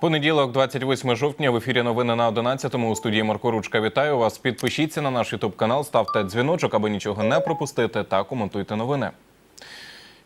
Понеділок, 28 жовтня, в ефірі новини на 11-му. У студії Марко Ручка. Вітаю вас. Підпишіться на наш ютуб канал, ставте дзвіночок, аби нічого не пропустити, та коментуйте новини.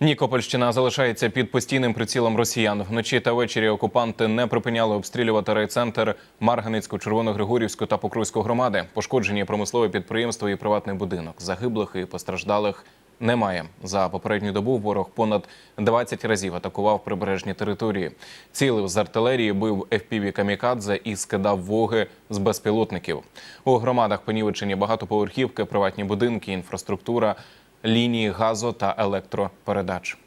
Нікопольщина залишається під постійним прицілом росіян. Вночі та ввечері окупанти не припиняли обстрілювати райцентр Марганицьку, Червоногригорівську та Покруйську громади. Пошкоджені промислове підприємство і приватний будинок. Загиблих і постраждалих немає. За попередню добу ворог понад 20 разів атакував прибережні території. Цілив з артилерії, бив FPV камікадзе і скидав воги з безпілотників. У громадах понівечені багатоповерхівки, приватні будинки, інфраструктура, лінії газу та електропередач.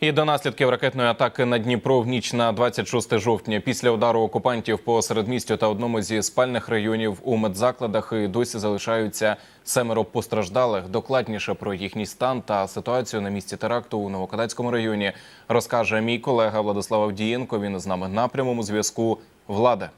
І до наслідків ракетної атаки на Дніпро в ніч на 26 жовтня. Після удару окупантів по середмістю та одному зі спальних районів у медзакладах і досі залишаються семеро постраждалих. Докладніше про їхній стан та ситуацію на місці теракту у Новокадацькому районі розкаже мій колега Владислав Авдієнко. Він з нами на прямому зв'язку. Влада.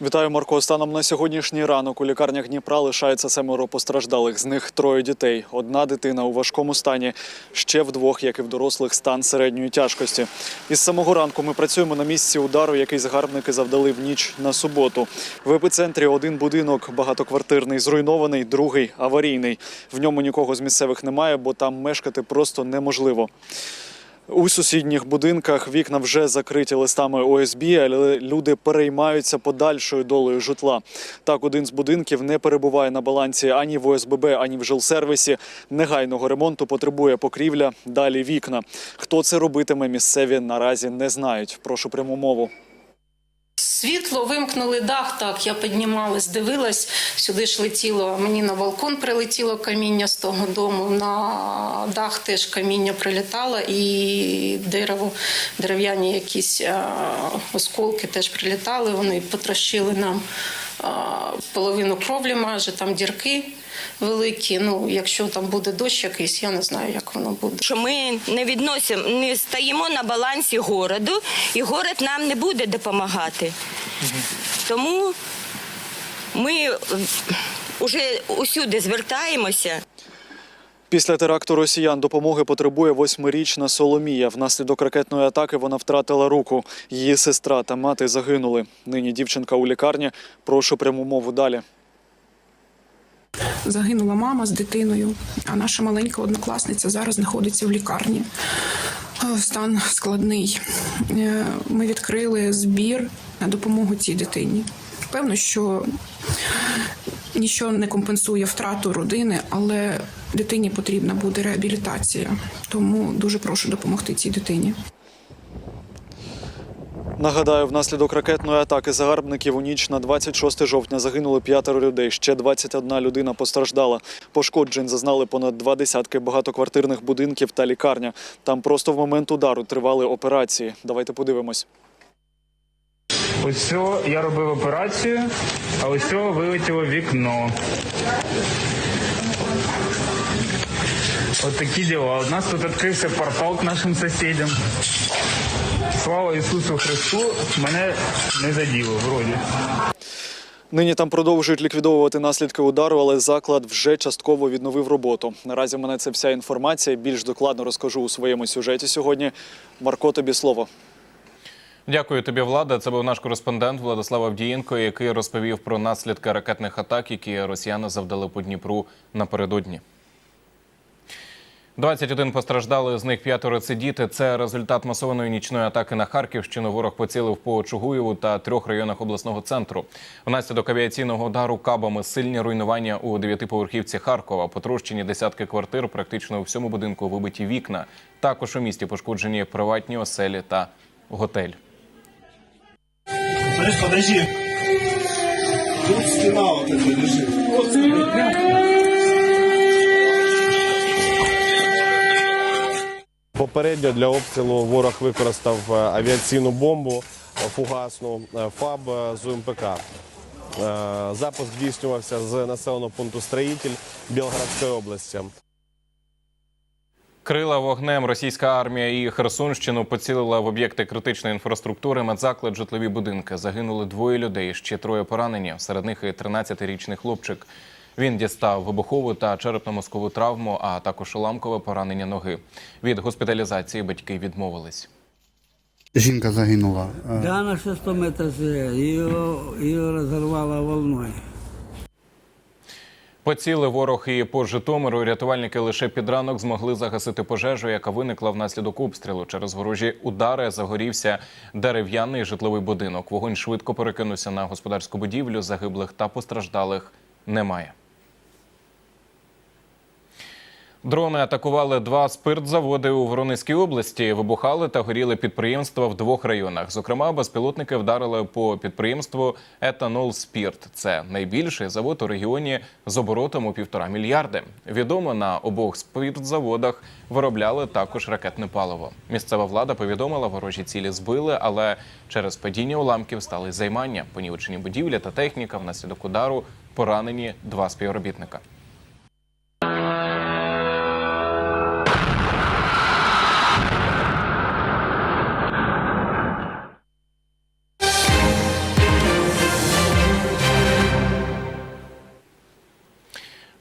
Вітаю, Марко. Станом на сьогоднішній ранок у лікарнях Дніпра лишається семеро постраждалих. З них троє дітей. Одна дитина у важкому стані. Ще вдвох, як і в дорослих, стан середньої тяжкості. Із самого ранку ми працюємо на місці удару, який загарбники завдали в ніч на суботу. В епіцентрі один будинок багатоквартирний, зруйнований, другий аварійний. В ньому нікого з місцевих немає, бо там мешкати просто неможливо. У сусідніх будинках вікна вже закриті листами ОСБ, але люди переймаються подальшою долею житла. Так, один з будинків не перебуває на балансі ані в ОСББ, ані в жилсервісі. Негайного ремонту потребує покрівля, далі вікна. Хто це робитиме, місцеві наразі не знають. Прошу пряму мову. Світло вимкнули дах. Так я піднімалась, дивилась. Сюди ж летіло. Мені на балкон прилетіло каміння з того дому. На дах теж каміння прилітало, і дерево, дерев'яні якісь осколки теж прилітали. Вони потрощили нам половину кровлі, майже там дірки великі. Ну, якщо там буде дощ якийсь, я не знаю, як воно буде. що ми не відносимо, не стаємо на балансі городу, і город нам не буде допомагати. Тому ми вже усюди звертаємося. Після теракту росіян допомоги потребує восьмирічна Соломія. Внаслідок ракетної атаки вона втратила руку. Її сестра та мати загинули. Нині дівчинка у лікарні. Прошу пряму мову далі. Загинула мама з дитиною, а наша маленька однокласниця зараз знаходиться в лікарні. Е, Стан складний. Е, Ми відкрили збір на допомогу цій дитині. Певно, що нічого не компенсує втрату родини, але дитині потрібна буде реабілітація. Тому дуже прошу допомогти цій дитині. Нагадаю, внаслідок ракетної атаки загарбників у ніч на 26 жовтня загинули п'ятеро людей. Ще 21 людина постраждала. Пошкоджень зазнали понад два десятки багатоквартирних будинків та лікарня. Там просто в момент удару тривали операції. Давайте подивимось. Ось цього я робив операцію, а ось цього вилетіло вікно. От такі діла. У нас тут відкрився портал к нашим сусідям. Слава Ісусу Христу, мене не заділо вроді. Нині там продовжують ліквідовувати наслідки удару, але заклад вже частково відновив роботу. Наразі в мене це вся інформація. Більш докладно розкажу у своєму сюжеті сьогодні. Марко, тобі слово. Дякую тобі, влада. Це був наш кореспондент Владислав Авдієнко, який розповів про наслідки ракетних атак, які росіяни завдали по Дніпру напередодні. 21 постраждали, з них п'ятеро це діти. Це результат масованої нічної атаки на Харківщину. Ворог поцілив по Чугуєву та трьох районах обласного центру. Внаслідок авіаційного удару кабами сильні руйнування у дев'ятиповерхівці Харкова. Потрощені десятки квартир, практично у всьому будинку вибиті вікна. Також у місті пошкоджені приватні оселі та готель. Подожди, подожди. Тут стена вот эта лежит. Попередньо для обстрілу ворог використав е, авіаційну бомбу е, фугасну е, ФАБ з УМПК. Запуск здійснювався з населеного пункту Строїтель Білградської області. Крила вогнем російська армія і Херсонщину поцілила в об'єкти критичної інфраструктури, медзаклад, житлові будинки. Загинули двоє людей, ще троє поранені. Серед них і 13-річний хлопчик. Він дістав вибухову та черепно-мозкову травму, а також уламкове поранення ноги. Від госпіталізації батьки відмовились. Жінка загинула. Да, на шестом этаже. Ее, ее разорвало волной. Поціли ворог і по Житомиру. Рятувальники лише під ранок змогли загасити пожежу, яка виникла внаслідок обстрілу. Через ворожі удари загорівся дерев'яний житловий будинок. Вогонь швидко перекинувся на господарську будівлю. Загиблих та постраждалих немає. Дрони атакували два спиртзаводи у Воронезькій області. Вибухали та горіли підприємства в двох районах. Зокрема, безпілотники вдарили по підприємству Етанол Спірт. Це найбільший завод у регіоні з оборотом у півтора мільярди. Відомо на обох спиртзаводах виробляли також ракетне паливо. Місцева влада повідомила, ворожі цілі збили, але через падіння уламків стали займання. Понівечені будівлі та техніка внаслідок удару поранені два співробітника.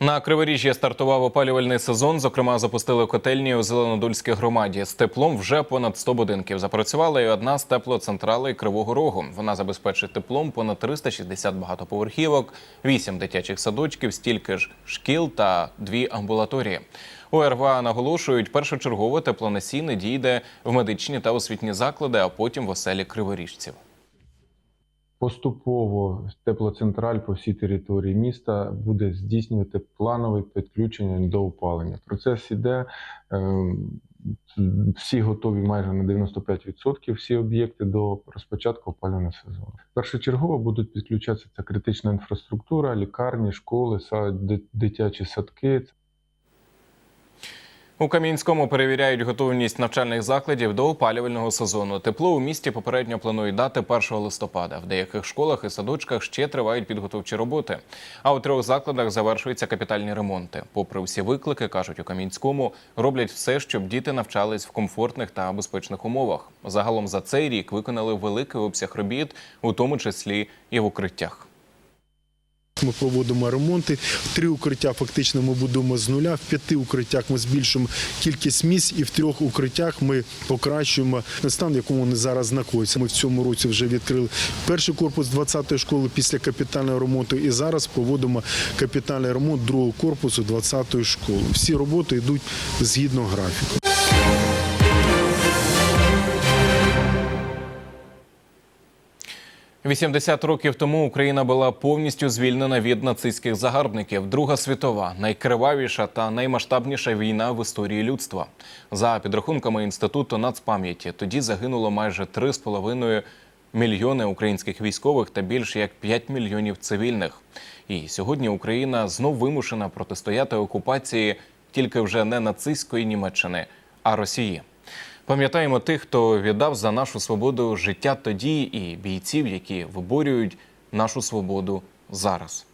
На Криворіжжі стартував опалювальний сезон. Зокрема, запустили котельні у Зеленодольській громаді. З теплом вже понад 100 будинків. Запрацювала і одна з теплоцентралей Кривого Рогу. Вона забезпечить теплом понад 360 багатоповерхівок, 8 дитячих садочків, стільки ж шкіл та дві амбулаторії. У РВА наголошують, першочергово теплоносій дійде в медичні та освітні заклади, а потім в оселі криворіжців. Поступово теплоцентраль по всій території міста буде здійснювати планове підключення до опалення. Процес іде. е, Всі готові майже на 95% всі об'єкти до розпочатку опалювального сезону. Першочергово будуть підключатися ця критична інфраструктура, лікарні, школи, дитячі садки. У Кам'янському перевіряють готовність навчальних закладів до опалювального сезону. Тепло у місті попередньо планують дати 1 листопада. В деяких школах і садочках ще тривають підготовчі роботи. А у трьох закладах завершуються капітальні ремонти. Попри всі виклики, кажуть у Кам'янському, роблять все, щоб діти навчались в комфортних та безпечних умовах. Загалом за цей рік виконали великий обсяг робіт, у тому числі і в укриттях. Ми проводимо ремонти. В Три укриття фактично ми будуємо з нуля. В п'яти укриттях ми збільшуємо кількість місць, і в трьох укриттях ми покращуємо стан, в якому вони зараз знаходяться. Ми в цьому році вже відкрили перший корпус 20-ї школи після капітального ремонту. І зараз проводимо капітальний ремонт другого корпусу 20-ї школи. Всі роботи йдуть згідно графіку. – 80 років тому Україна була повністю звільнена від нацистських загарбників. Друга світова найкривавіша та наймасштабніша війна в історії людства. За підрахунками інституту нацпам'яті, тоді загинуло майже 3,5 мільйони українських військових та більше як 5 мільйонів цивільних. І сьогодні Україна знов вимушена протистояти окупації тільки вже не нацистської Німеччини, а Росії. Пам'ятаємо тих, хто віддав за нашу свободу життя тоді, і бійців, які виборюють нашу свободу зараз.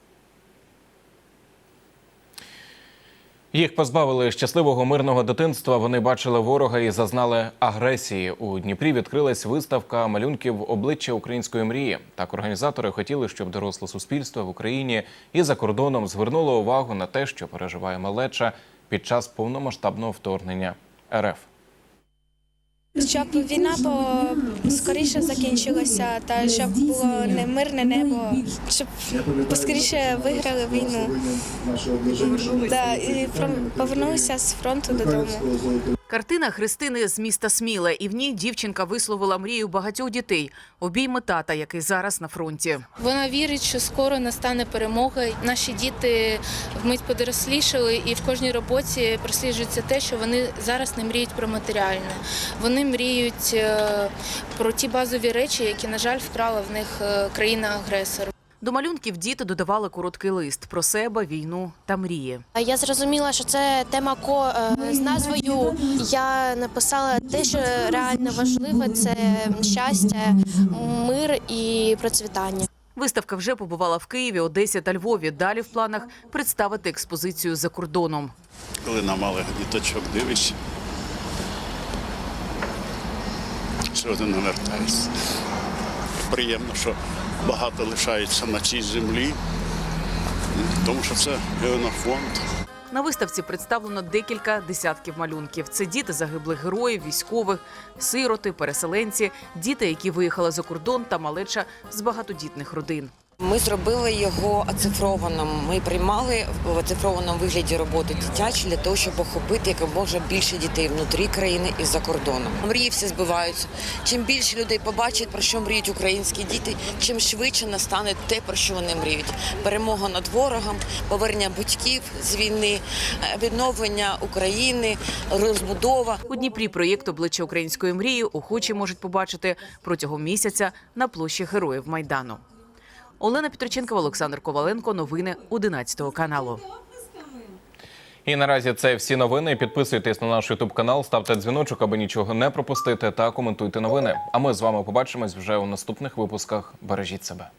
Їх позбавили щасливого мирного дитинства. Вони бачили ворога і зазнали агресії. У Дніпрі відкрилась виставка малюнків обличчя української мрії. Так організатори хотіли, щоб доросле суспільство в Україні і за кордоном звернуло увагу на те, що переживає малеча під час повномасштабного вторгнення РФ. Щоб війна по скоріше закінчилася, та щоб було не мирне небо, щоб поскоріше виграли війну. Да, і повернулися з фронту додому. Картина Христини з міста Сміле, і в ній дівчинка висловила мрію багатьох дітей обійми тата, який зараз на фронті. Вона вірить, що скоро настане перемога. Наші діти вмить подорослішали, і в кожній роботі просліджується те, що вони зараз не мріють про матеріальне. Вони мріють е, про ті базові речі, які, на жаль, вкрала в них е, країна-агресор. До малюнків діти додавали короткий лист про себе, війну та мрії. Я зрозуміла, що це тема ко е, з назвою. Я написала те, що реально важливе це щастя, мир і процвітання. Виставка вже побувала в Києві, Одесі та Львові. Далі в планах представити експозицію за кордоном. Коли на малих діточок дивишся, що ти навертаєшся. Приємно, що багато лишається на цій землі, тому що це на фонд. На виставці представлено декілька десятків малюнків. Це діти загиблих героїв, військових, сироти, переселенці, діти, які виїхали за кордон, та малеча з багатодітних родин. Ми зробили його оцифрованим. Ми приймали в оцифрованому вигляді роботи дитячі для того, щоб охопити якомога більше дітей внутрі країни і за кордоном. Мрії всі збиваються. Чим більше людей побачить, про що мріють українські діти, чим швидше настане те, про що вони мріють: перемога над ворогом, повернення батьків з війни, е, відновлення України, розбудова. У Дніпрі проєкт обличчя української мрії охочі можуть побачити протягом місяця на площі Героїв Майдану. Олена Петриченкова, Олександр Коваленко. Новини 11 каналу. І наразі це всі новини. Підписуйтесь на наш Ютуб канал, ставте дзвіночок, аби нічого не пропустити, та коментуйте новини. А ми з вами побачимось вже у наступних випусках. Бережіть себе.